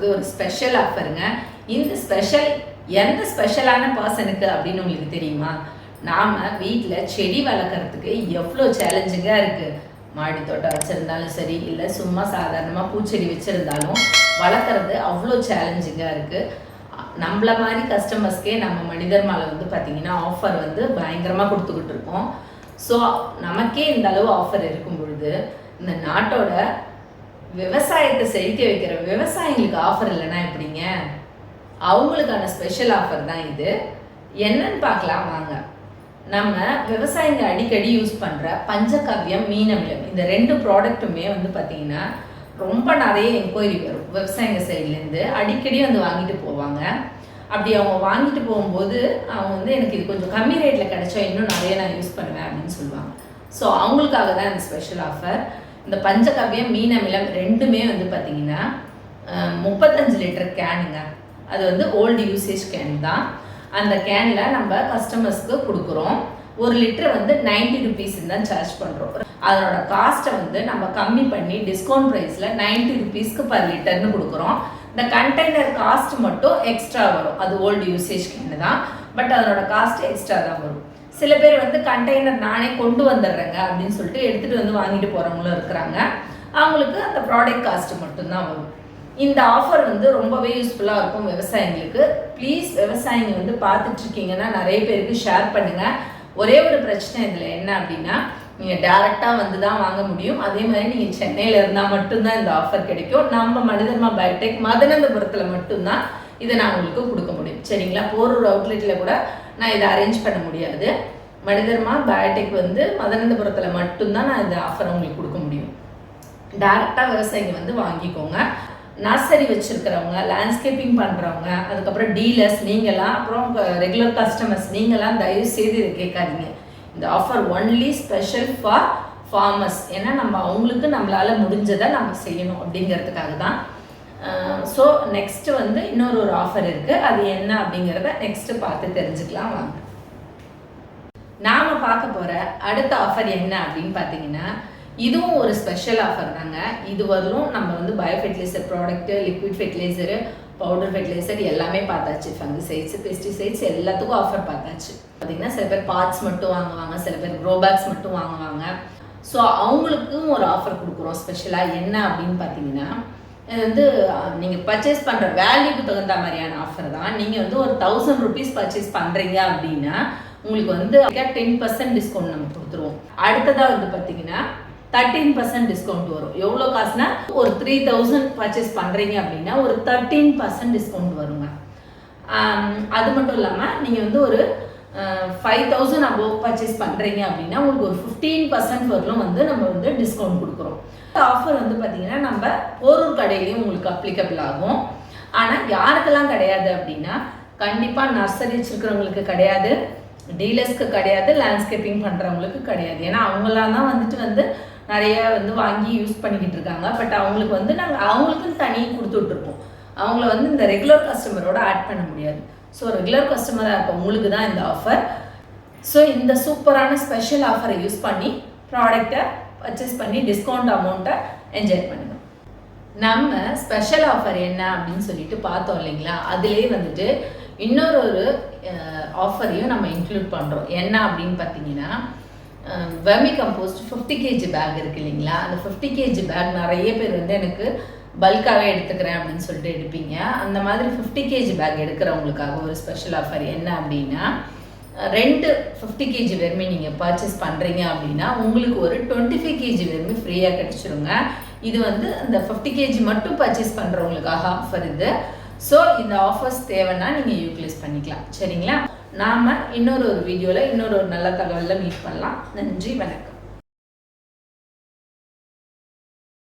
போகிறது ஒரு ஸ்பெஷல் ஆஃபருங்க இந்த ஸ்பெஷல் எந்த ஸ்பெஷலான பர்சனுக்கு அப்படின்னு உங்களுக்கு தெரியுமா? நாம் வீட்டில் செடி வளர்க்குறதுக்கு எவ்வளோ சேலஞ்சிங்காக இருக்குது மாடி தோட்டம் வச்சுருந்தாலும் சரி இல்லை சும்மா சாதாரணமாக பூச்செடி வச்சுருந்தாலும் வளர்க்குறது அவ்வளோ சேலஞ்சிங்காக இருக்குது நம்மள மாதிரி கஸ்டமர்ஸ்க்கே நம்ம மனிதர் மேலே வந்து பார்த்திங்கன்னா ஆஃபர் வந்து பயங்கரமாக கொடுத்துக்கிட்டு இருக்கோம். ஸோ நமக்கே இந்த அளவு ஆஃபர் இருக்கும் பொழுது இந்த நாட்டோட விவசாயத்தை செழிக்க வைக்கிற விவசாயிங்களுக்கு ஆஃபர் இல்லைன்னா எப்படிங்க? அவங்களுக்கான ஸ்பெஷல் ஆஃபர் தான் இது. என்னன்னு பார்க்கலாம் வாங்க. நம்ம விவசாயிங்க அடிக்கடி யூஸ் பண்ணுற பஞ்சகவ்யம் மீனமிலம். இந்த ரெண்டு ப்ராடக்ட்டுமே வந்து பார்த்தீங்கன்னா ரொம்ப நிறைய என்கொயரி வரும். விவசாயிங்க சைட்லேருந்து அடிக்கடி வந்து வாங்கிட்டு போவாங்க. அப்படி அவங்க வாங்கிட்டு போகும்போது அவங்க வந்து எனக்கு இது கொஞ்சம் கம்மி ரேட்டில் கிடைச்சா இன்னும் நிறைய நான் யூஸ் பண்ணுவேன் அப்படின்னு சொல்லுவாங்க. ஸோ அவங்களுக்காக தான் இந்த ஸ்பெஷல் ஆஃபர் இந்த பஞ்சகவ்யம் மீன் அமிலம் ரெண்டுமே வந்து பார்த்தீங்கன்னா முப்பத்தஞ்சு லிட்டர் கேனுங்க அது வந்து ஓல்டு யூசேஜ் கேன் தான். அந்த கேனில் நம்ம கஸ்டமர்ஸ்க்கு கொடுக்குறோம். ஒரு லிட்டர் வந்து நைன்டி ருபீஸ் தான் சார்ஜ் பண்ணுறோம் அதனோட காஸ்ட்டை வந்து நம்ம கம்மி பண்ணி டிஸ்கவுண்ட் ப்ரைஸில் நைன்டி ருபீஸ்க்கு பர் லிட்டர்னு கொடுக்குறோம். இந்த கண்டெய்னர் காஸ்ட் மட்டும் எக்ஸ்ட்ரா வரும். அது ஓல்டு யூசேஜ் கேனு தான். பட் அதனோட காஸ்ட் எக்ஸ்ட்ரா தான் வரும். சில பேர் வந்து கண்டெய்னர் நானே கொண்டு வந்துடுறேங்க அப்படின்னு சொல்லிட்டு எடுத்துகிட்டு வந்து வாங்கிட்டு போகிறவங்களும் இருக்கிறாங்க. அவங்களுக்கு அந்த ப்ராடக்ட் காஸ்ட் மட்டும்தான் வரும். இந்த ஆஃபர் வந்து ரொம்பவே யூஸ்ஃபுல்லாக இருக்கும் விவசாயிங்களுக்கு. ப்ளீஸ் விவசாயிங்க வந்து பார்த்துட்ருக்கீங்கன்னா நிறைய பேருக்கு ஷேர் பண்ணுங்கள் ஒரே ஒரு பிரச்சனை இதில் என்ன அப்படின்னா நீங்கள் டேரெக்டாக வந்து தான் வாங்க முடியும். அதே மாதிரி நீங்கள் சென்னையில் இருந்தால் மட்டும்தான் இந்த ஆஃபர் கிடைக்கும். நம்ம மனிதர்மா பயோடெக் மதனந்தபுரத்தில் மட்டும்தான் இதை நான் உங்களுக்கு கொடுக்க முடியும். சரிங்களா? போரூர் அவுட்லெட்டில் கூட நான் இதை அரேஞ்ச் பண்ண முடியாது. மனிதர்மா பயோடெக் வந்து மதனந்தபுரத்தில் மட்டும்தான் நான் இந்த ஆஃபர் உங்களுக்கு கொடுக்க முடியும். டேரெக்டாக விவசாயிங்க வந்து வாங்கிக்கோங்க. நர்சரி வச்சுருக்கிறவங்க லேண்ட்ஸ்கேப்பிங் பண்ணுறவங்க அதுக்கப்புறம் டீலர்ஸ் நீங்களாம் அப்புறம் ரெகுலர் கஸ்டமர்ஸ் நீங்களாம் தயவு செய்து இதை கேட்காதீங்க. இந்த offer only special for farmers ஏன்னா நம்ம அவங்களுக்கு நம்மளால் முடிஞ்சதை நம்ம செய்யணும் அப்படிங்கிறதுக்காக தான் ஸோ நெக்ஸ்ட்டு வந்து இன்னொரு ஒரு ஆஃபர் இருக்குது அது என்ன அப்படிங்கிறத நெக்ஸ்ட்டு பார்த்து தெரிஞ்சுக்கலாம் வாங்க. நாம பார்க்க போற அடுத்த ஆஃபர் என்ன அப்படின்னு பார்த்தீங்கன்னா இதுவும் ஒரு ஸ்பெஷல் ஆஃபர் தாங்க. இது வரும் நம்ம வந்து bio fertilizer product liquid fertilizer powder fertilizer எல்லாமே பார்த்தாச்சு. ஃபங்கசைட்ஸ் பெஸ்டிசைட்ஸ் எல்லாத்துக்கும் ஆஃபர் பார்த்தாச்சு. பார்த்தீங்கன்னா சில பேர் பார்ட்ஸ் மட்டும் வாங்குவாங்க சில பேர் க்ரோபேக்ஸ் மட்டும் வாங்குவாங்க. ஸோ அவங்களுக்கும் ஒரு ஆஃபர் கொடுக்குறோம் ஸ்பெஷலாக என்ன அப்படின்னு பார்த்தீங்கன்னா இது வந்து நீங்கள் பர்ச்சேஸ் பண்ணுற வேல்யூக்கு தகுந்த மாதிரியான ஆஃபர் தான். நீங்கள் வந்து ஒரு தௌசண்ட் ருபீஸ் பர்ச்சேஸ் பண்ணுறீங்க அப்படின்னா உங்களுக்கு வந்து டென் பர்சன்ட் டிஸ்கவுண்ட் நம்ம கொடுத்துருவோம். அடுத்ததாக வந்து பார்த்தீங்கன்னா தேர்ட்டீன் பர்சன்ட் டிஸ்கவுண்ட் வரும். எவ்வளோ காசுனா ஒரு த்ரீ தௌசண்ட் பர்ச்சேஸ் பண்ணுறீங்க அப்படின்னா ஒரு தேர்ட்டீன் பர்சன்ட் டிஸ்கவுண்ட் வருங்க. அது மட்டும் இல்லாமல் நீங்கள் வந்து ஒரு ஃபைவ் தௌசண்ட் அபோவ் பர்ச்சேஸ் பண்ணுறீங்க அப்படின்னா உங்களுக்கு ஒரு ஃபிஃப்டீன் பர்சன்ட் வரலும் வந்து நம்ம வந்து டிஸ்கவுண்ட் கொடுக்குறோம். ஆஃபர் வந்து பார்த்தீங்கன்னா நம்ம ஒரு கடையிலையும் உங்களுக்கு அப்ளிகபிள் ஆகும். ஆனால் யாருக்கெல்லாம் கிடையாது அப்படின்னா கண்டிப்பாக நர்சரி வச்சுருக்கிறவங்களுக்கு கிடையாது. டீலர்ஸ்க்கு கிடையாது. லேண்ட்ஸ்கேப்பிங் பண்ணுறவங்களுக்கு கிடையாது. ஏன்னா அவங்களாம் தான் வந்துட்டு வந்து நிறைய வந்து வாங்கி யூஸ் பண்ணிக்கிட்டு இருக்காங்க. பட் அவங்களுக்கு வந்து நாங்கள் அவங்களுக்குன்னு தனி கொடுத்துட்ருக்கோம் அவங்கள வந்து இந்த ரெகுலர் கஸ்டமரோட ஆட் பண்ண முடியாது. ஸோ ரெகுலர் கஸ்டமராக இருக்க உங்களுக்கு தான் இந்த ஆஃபர் ஸோ இந்த சூப்பரான ஸ்பெஷல் ஆஃபரை யூஸ் பண்ணி ப்ராடக்டை பர்ச்சேஸ் பண்ணி டிஸ்கவுண்ட் அமௌண்ட்டை என்ஜாய் பண்ணணும். நம்ம ஸ்பெஷல் ஆஃபர் என்ன அப்படின்னு சொல்லிட்டு பார்த்தோம் இல்லைங்களா? அதிலே வந்துட்டு இன்னொரு ஒரு ஆஃபரையும் நம்ம இன்க்ளூட் பண்ணுறோம் என்ன அப்படின்னு பார்த்தீங்கன்னா vermi compost fifty KG bag இருக்கு இல்லைங்களா? அந்த ஃபிஃப்டி கேஜி பேக் நிறைய பேர் வந்து எனக்கு பல்காகவே எடுத்துக்கிறேன் அப்படின்னு சொல்லிட்டு எடுப்பீங்க. அந்த மாதிரி ஃபிஃப்டி கேஜி பேக் எடுக்கிறவங்களுக்காக ஒரு ஸ்பெஷல் ஆஃபர் என்ன அப்படின்னா ரெண்டு ஃபிஃப்டி கேஜி வெறுமை நீங்கள் பர்ச்சேஸ் பண்ணுறீங்க அப்படின்னா உங்களுக்கு ஒரு டுவெண்ட்டி ஃபைவ் கேஜி வெறுமை ஃப்ரீயாக கிடச்சிருங்க. இது வந்து அந்த ஃபிஃப்டி கேஜி மட்டும் பர்ச்சேஸ் பண்ணுறவங்களுக்காக ஆஃபர் இது. ஸோ இந்த ஆஃபர்ஸ் தேவைன்னா நீங்கள் யூட்டிலைஸ் பண்ணிக்கலாம். சரிங்களா? நாம் இன்னொரு ஒரு வீடியோவில் இன்னொரு ஒரு நல்ல தகவலில் மீட் பண்ணலாம். நன்றி வணக்கம்.